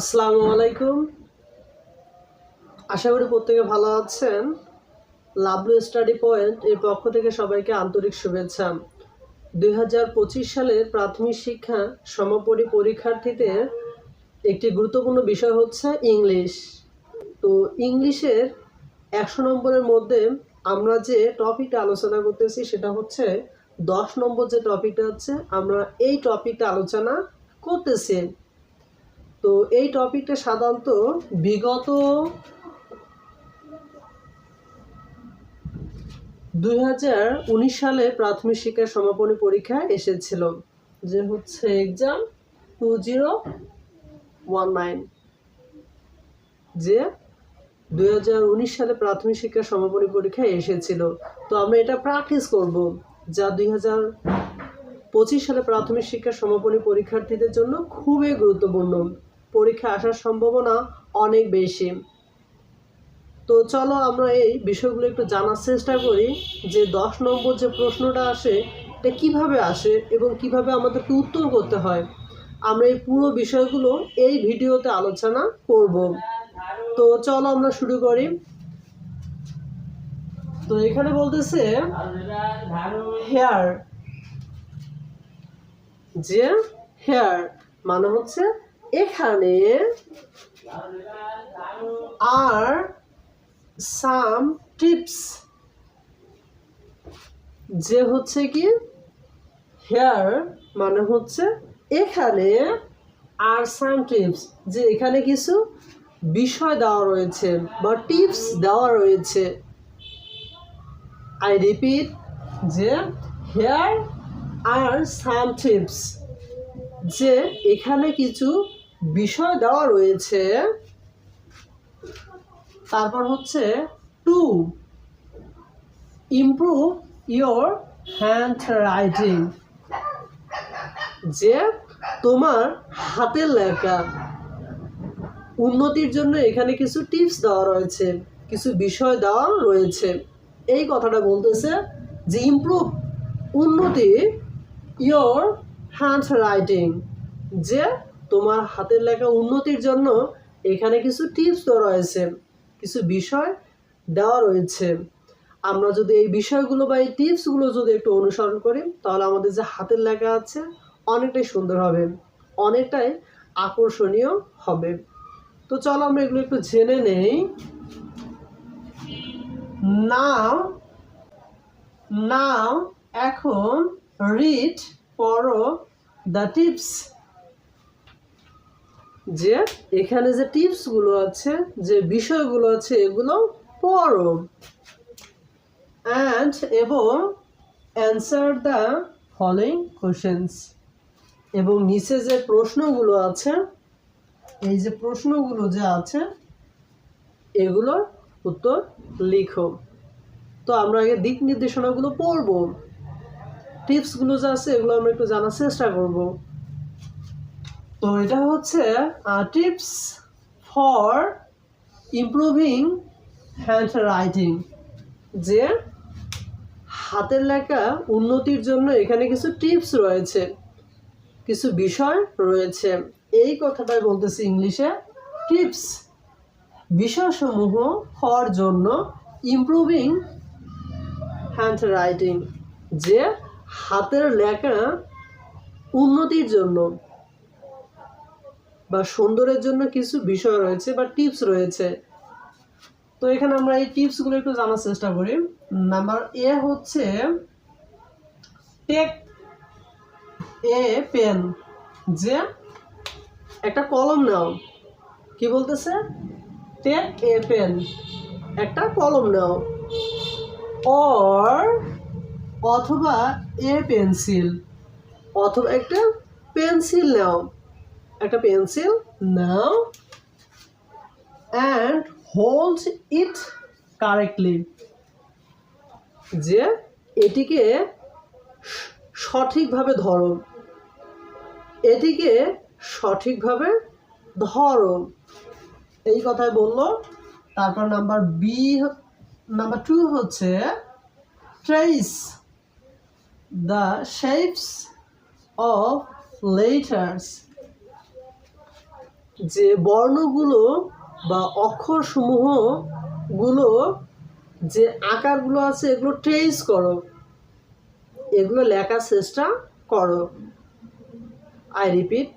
আসসালামু আলাইকুম। আশা করি প্রত্যেকে ভালো আছেন। লাভলু স্টাডি পয়েন্ট এর পক্ষ থেকে সবাইকে আন্তরিক শুভেচ্ছা। দুই হাজার পঁচিশ সালের প্রাথমিক শিক্ষা সমাপনী পরীক্ষার্থীদের একটি গুরুত্বপূর্ণ বিষয় হচ্ছে ইংলিশ। তো ইংলিশের একশো নম্বরের মধ্যে আমরা যে টপিকটা আলোচনা করতেছি সেটা হচ্ছে দশ নম্বর যে টপিকটা হচ্ছে, আমরা এই টপিকটা আলোচনা করতেছি। তো এই টপিকটা সাধারণত বিগত দুই হাজার উনিশ সালে প্রাথমিক শিক্ষার সমাপনী পরীক্ষা এসেছিল, যে হচ্ছে exam two zero one nine যে দুই হাজার উনিশ সালে প্রাথমিক শিক্ষার সমাপনী পরীক্ষা এসেছিল। তো আমরা এটা প্র্যাকটিস করব, যা দুই পঁচিশ সালে প্রাথমিক শিক্ষার সমাপনী পরীক্ষার্থীদের জন্য খুবই গুরুত্বপূর্ণ। পরীক্ষা আসার সম্ভাবনা অনেক বেশি। তো চলো আমরা এই বিষয়গুলো একটু জানার চেষ্টা করি যে দশ নম্বর যে প্রশ্নটা আসে, এটা কীভাবে আসে এবং কীভাবে আমাদেরকে উত্তর করতে হয়? আমরা এই পুরো বিষয়গুলো এই ভিডিওতে আলোচনা করব। তো চলো আমরা শুরু করি। তো এখানে বলতেছে, হেয়ার। যে, হেয়ার মানে হচ্ছে এখানে আর সাম টিপস যে হচ্ছে কি হেয়ার মানে হচ্ছে এখানে আর সাম টিপস যে এখানে কিছু বিষয় দেওয়া রয়েছে বা টিপস দেওয়া রয়েছে। আই রিপিট যে হেয়ার আর সাম টিপস যে এখানে কিছু বিষয় দেওয়া রয়েছে। তারপর হচ্ছে to improve your handwriting যে তোমার হাতের লেখা। উন্নতির জন্য এখানে কিছু টিপস দেওয়া রয়েছে, কিছু বিষয় দেওয়া রয়েছে। এই কথাটা বলতেছে যে ইমপ্রুভ উন্নতি ইয়োর হ্যান্ড রাইটিং যে তোমার হাতের লেখা উন্নতির জন্য এখানে কিছু টিপস দেওয়া রয়েছে, কিছু বিষয় দেওয়া রয়েছে। আমরা যদি এই বিষয়গুলো বা এই টিপসগুলো যদি একটু অনুসরণ করি, তাহলে আমাদের যে হাতের লেখা আছে অনেকটাই সুন্দর হবে, অনেকটাই আকর্ষণীয় হবে। তো চলো আমরা এগুলো একটু জেনে নেই। নাও নাও, এখন রিড পড়ো দ্য টিপস যে এখানে যে টিপসগুলো আছে, যে বিষয়গুলো আছে, এগুলো পড়ো। অ্যান্ড এবং অ্যান্সার দ্য ফলোয়িং কোশ্চেন্স এবং নিচে যে প্রশ্নগুলো আছে, এই যে প্রশ্নগুলো যে আছে এগুলোর উত্তর লিখো। তো আমরা আগে দিক নির্দেশনাগুলো পড়ব। টিপসগুলো যে আছে, এগুলো আমরা একটু জানার চেষ্টা করব। তো এটা হচ্ছে tips for improving handwriting যে হাতের লেখা উন্নতির জন্য এখানে কিছু টিপস রয়েছে, কিছু বিষয় রয়েছে। এই কথাটাই বলতেছি ইংলিশে টিপস বিষয়সমূহ হওয়ার জন্য ইমপ্রুভিং হ্যান্ড রাইটিং যে হাতের লেখা উন্নতির জন্য। বা সুন্দরের জন্য কিছু বিষয় রয়েছে বা টিপস রয়েছে। তো এখানে আমরা এই টিপসগুলো একটু জানার চেষ্টা করি। নাম্বার এ হচ্ছে টেক এ পেন। যে একটা কলম নাও। কি বলতেছে? Take a pen. একটা কলম নাও। অর অথবা এ পেন্সিল। অথবা একটা পেন্সিল নাও। একটা পেন্সিল, নাও অ্যান্ড হোল্ড ইট কারেক্টলি যে এটিকে সঠিকভাবে ধরো। এটিকে সঠিকভাবে ধরো। এই কথাই বলল। তারপর নাম্বার বি নাম্বার টু হচ্ছে trace the shapes of letters. যে বর্ণগুলো বা অক্ষরসমূহগুলো, যে আকারগুলো আছে, এগুলো ট্রেস করো। এগুলো লেখার চেষ্টা করো। আই রিপিট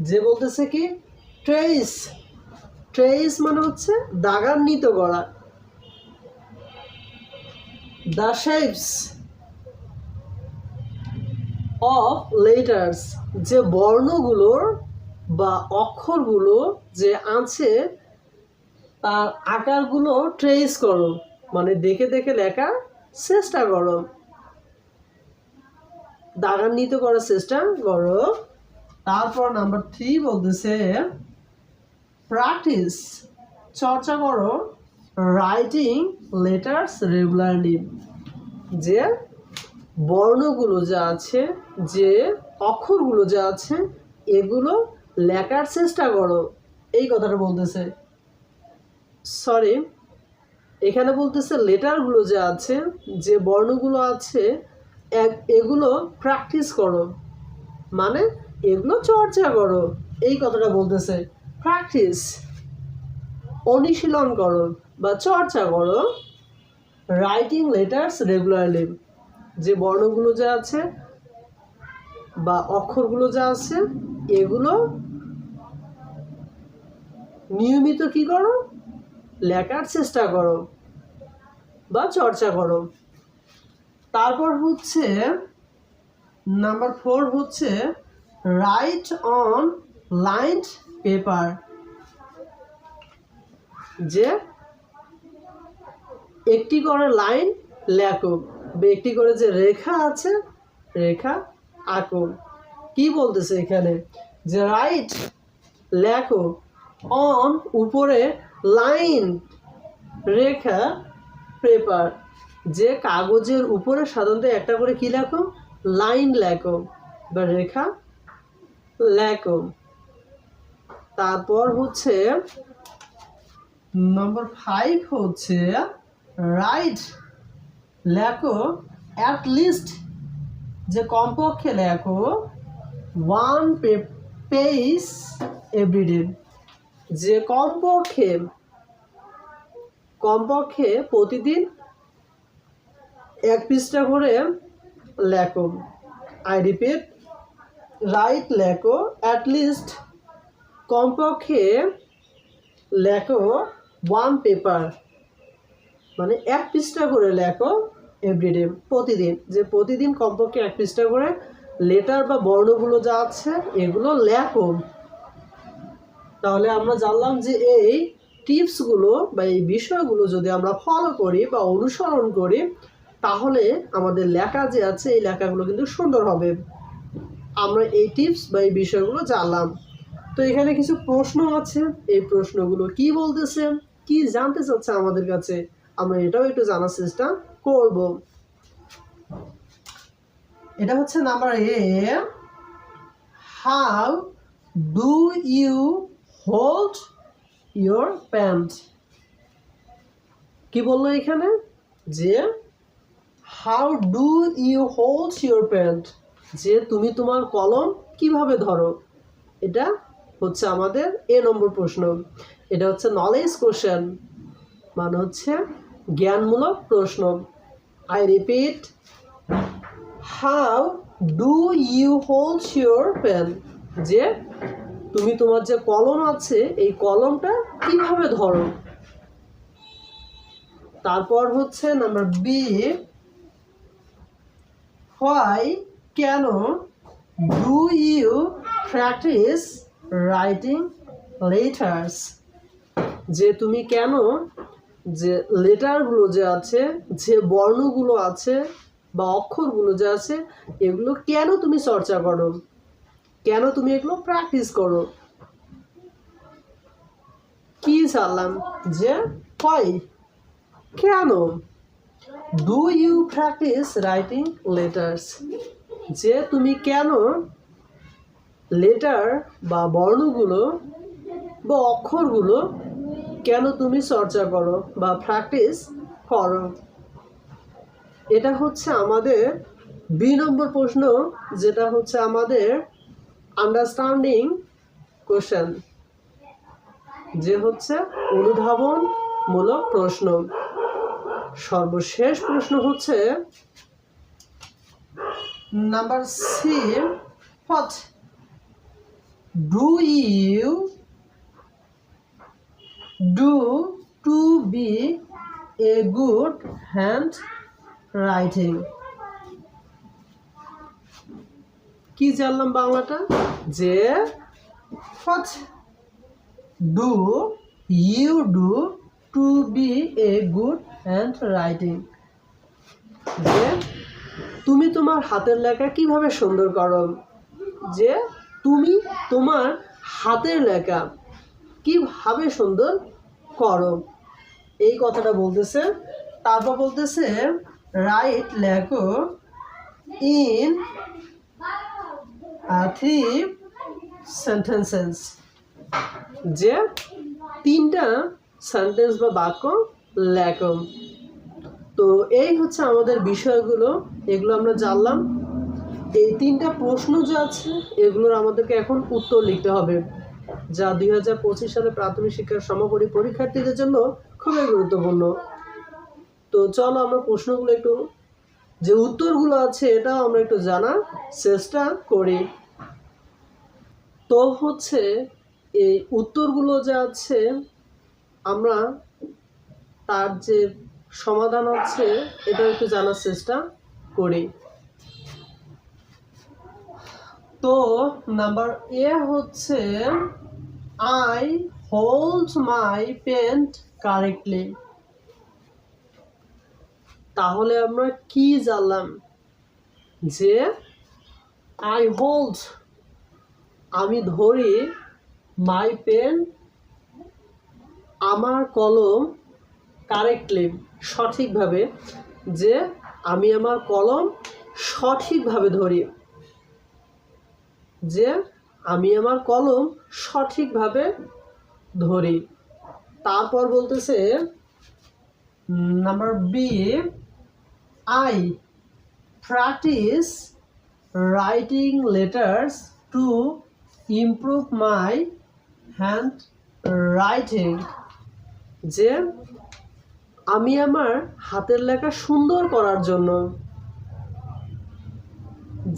যে বলতেছে কি? ট্রেস ট্রেস মানে হচ্ছে দাগান্বিত করা। দ্য শেপস অফ লেটার্স যে বর্ণগুলোর বা অক্ষরগুলো যে আছে, তার আকারগুলো ট্রেস করো। মানে দেখে দেখে লেখার চেষ্টা করো। দাগান্বিত করার চেষ্টা করো। তারপর নাম্বার থ্রি বলতেছে প্র্যাকটিস চর্চা করো রাইটিং লেটার্স রেগুলারলি যে বর্ণগুলো যা আছে, যে অক্ষরগুলো যা আছে, এগুলো লেখার চেষ্টা করো। এই কথাটা বলতেছে। সরি এখানে বলতেছে লেটারগুলো যে আছে, যে বর্ণগুলো আছে, এক- এগুলো প্র্যাকটিস করো। মানে এগুলো চর্চা করো। এই কথাটা বলতেছে। প্র্যাকটিস অনুশীলন করো বা চর্চা করো রাইটিং লেটার্স রেগুলারলি যে বর্ণগুলো যা আছে বা অক্ষরগুলো যা আছে, এগুলো নিয়মিত কি করো? লেখার চেষ্টা করো বা চর্চা করো। তারপর হচ্ছে নাম্বার ফোর হচ্ছে রাইট অন লাইন পেপার যে একটি করে লাইন লেখো একটি করে যে রেখা আছে, রেখা আঁকো। কি বলতেছে এখানে? যে রাইট লেখো অন উপরে লাইন রেখা পেপার যে কাগজের উপরে সাধারণত একটা করে কি লেখো? লাইন লেখো বা রেখা লেখো। তারপর হচ্ছে নম্বর ফাইভ হচ্ছে রাইট লেখো অ্যাট লিস্ট যে কমপক্ষে লেখো ওয়ান পেজ এভরিডে যে কমপক্ষে কমপক্ষে প্রতিদিন এক পৃষ্ঠা করে লেখো। আই রিপিট রাইট লেখো অ্যাট লিস্ট কমপক্ষে লেখো ওয়ান পেপার মানে এক পৃষ্ঠা করে লেখো এভরিডে প্রতিদিন। যে প্রতিদিন কমপক্ষে এক পৃষ্ঠা করে লেটার বা বর্ণগুলো যা আছে এগুলো লেখো। তাহলে আমরা জানলাম যে এই টিপসগুলো বা এই বিষয়গুলো যদি আমরা ফলো করি বা অনুসরণ করি, তাহলে আমাদের লেখা যে আছে, এই লেখাগুলো কিন্তু সুন্দর হবে। আমরা এই টিপস বা এই বিষয়গুলো জানলাম। তো এখানে কিছু প্রশ্ন আছে। এই প্রশ্নগুলো কি বলতেছে? কি জানতে চাচ্ছে আমাদের কাছে? আমরা এটাও একটু জানার চেষ্টা করব। এটা হচ্ছে number A how do you hold your pant কি বলল এখানে? যে how do you hold your pant যে, তুমি তোমার কলম কীভাবে ধরো? এটা হচ্ছে আমাদের এ নম্বর প্রশ্ন। এটা হচ্ছে নলেজ কোশ্চেন মানে হচ্ছে জ্ঞানমূলক প্রশ্ন। I repeat how do you hold your pen যে তুমি তোমার যে কলম আছে, এই কলমটা কীভাবে ধরো? তারপর হচ্ছে নাম্বার বি হোয়াই কেন do you practice writing letters যে তুমি কেন, যে লেটারগুলো যে আছে, যে বর্ণগুলো আছে বা অক্ষরগুলো যে আছে, এগুলো কেন তুমি চর্চা করো? কেন তুমি এগুলো প্র্যাকটিস করো? কি জানলাম যে হয় কেন? Do you practice writing letters যে তুমি কেন লেটার বা বর্ণগুলো বা অক্ষরগুলো কেন তুমি চর্চা করো বা প্র্যাকটিস করো? এটা হচ্ছে আমাদের বি নম্বর প্রশ্ন, যেটা হচ্ছে আমাদের আন্ডারস্ট্যান্ডিং কোশ্চেন যে হচ্ছে অনুধাবনমূলক প্রশ্ন। সর্বশেষ প্রশ্ন হচ্ছে number C what do you do to be a good handwriting কি জানলাম বাংলাটা? যে what do you do to be a good handwriting. যে তুমি তোমার হাতের লেখা কীভাবে সুন্দর করো? যে তুমি তোমার হাতের লেখা কীভাবে সুন্দর করো? এই কথাটা বলতেছে। তারপর বলতেছে, রাইট লেখো ইন থ্রি সেন্টেন্সেস যে তিনটা সেন্টেন্স বা বাক্য লেখো। তো এই হচ্ছে আমাদের বিষয়গুলো, এগুলো আমরা জানলাম। এই তিনটা প্রশ্ন যে আছে, এগুলোর আমাদেরকে এখন উত্তর লিখতে হবে, যা দুই হাজার পঁচিশ সালে প্রাথমিক শিক্ষার সমাপনী পরীক্ষার্থীদের জন্য খুবই গুরুত্বপূর্ণ। তো চলো আমরা প্রশ্নগুলো একটু যে উত্তরগুলো আছে এটাও আমরা একটু জানার চেষ্টা করি। তো হচ্ছে এই উত্তরগুলো যে আছে, আমরা তার যে সমাধান আছে এটা একটু জানার চেষ্টা করি। তো নাম্বার এ হচ্ছে I hold my pen correctly তাহলে আমরা কি জানলাম? যে আই হোল্ড আমি ধরি মাই পেন আমার কলম কারেক্টলি সঠিকভাবে, যে আমি আমার কলম সঠিকভাবে ধরি। যে আমি আমার কলম সঠিকভাবে ধরি। তারপর বলতেছে number B I practice writing letters to improve my handwriting যে আমি আমার হাতের লেখা সুন্দর করার জন্য,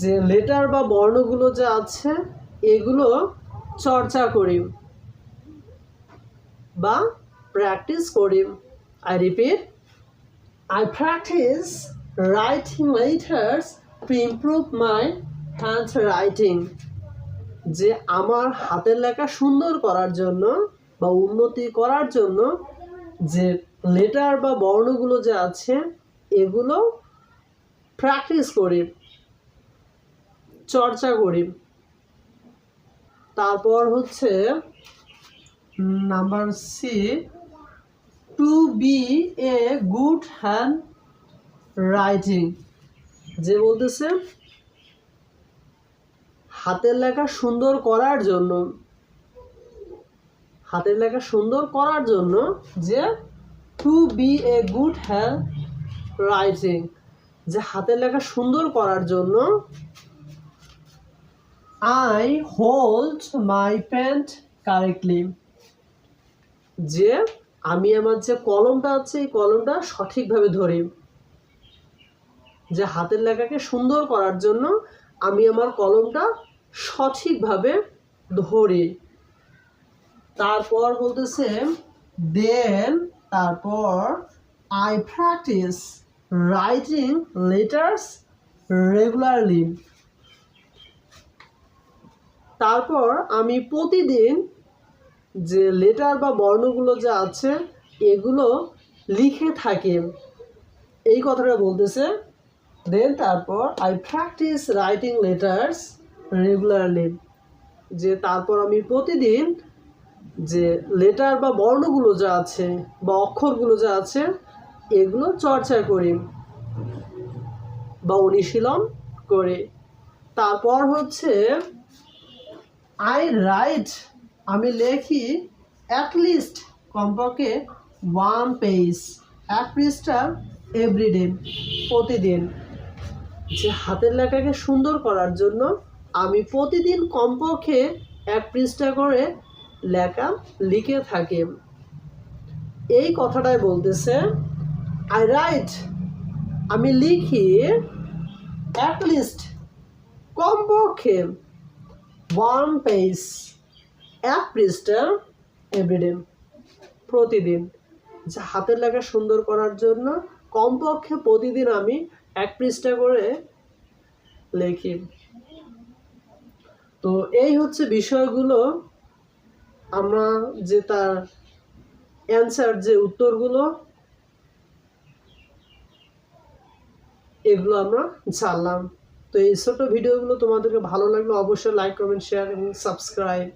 যে লেটার বা বর্ণগুলো যে আছে, এগুলো চর্চা করি বা প্র্যাকটিস করি। I repeat I practice writing letters to improve my handwriting যে আমার হাতের লেখা সুন্দর করার জন্য বা উন্নতি করার জন্য যে লেটার বা বর্ণগুলো যে আছে, এগুলো প্র্যাকটিস করি, চর্চা করি। তারপর হচ্ছে number C to be a good handwriting. যে বলতেছে, হাতের লেখা সুন্দর করার জন্য, হাতের লেখা সুন্দর করার জন্য যে to be a good handwriting যে হাতের লেখা সুন্দর করার জন্য I hold my pen correctly যে আমি আমার যে কলমটা আছে, এই কলমটা সঠিকভাবে ধরি। যে হাতের লেখাকে সুন্দর করার জন্য আমি আমার কলমটা সঠিকভাবে ধরি। তারপর বলতেছে দেন তারপর I practice writing letters regularly তারপর আমি প্রতিদিন যে লেটার বা বর্ণগুলো যা আছে, এগুলো লিখে থাকি। এই কথাটা বলতেছে দেন তারপর I practice writing letters regularly যে তারপর আমি প্রতিদিন যে লেটার বা বর্ণগুলো যা আছে বা অক্ষরগুলো যা আছে, এগুলো চর্চা করি বা অনুশীলন করে। তারপর হচ্ছে আই রাইট আমি লেখি অ্যাটলিস্ট কমপক্ষে ওয়ান পেজ এক পৃষ্ঠা এভরিডে প্রতিদিন। যে হাতের লেখাকে সুন্দর করার জন্য আমি প্রতিদিন কমপক্ষে এক পৃষ্ঠা করে লেখা লিখে থাকি। এই কথাটাই বলতেছে আই রাইট আমি লিখি অ্যাটলিস্ট কমপক্ষে ওয়ান পেজ এক পৃষ্ঠা এভরিডে প্রতিদিন। যা হাতের লেখা সুন্দর করার জন্য কমপক্ষে প্রতিদিন আমি এক পৃষ্ঠা করে লিখি। তো এই হচ্ছে বিষয়গুলো। আমরা যে তার অ্যান্সার যে উত্তরগুলো, এগুলো আমরা জানলাম। তো এই ছোটো ভিডিওগুলো তোমাদেরকে ভালো লাগলে অবশ্যই লাইক কমেন্ট শেয়ার এবং সাবস্ক্রাইব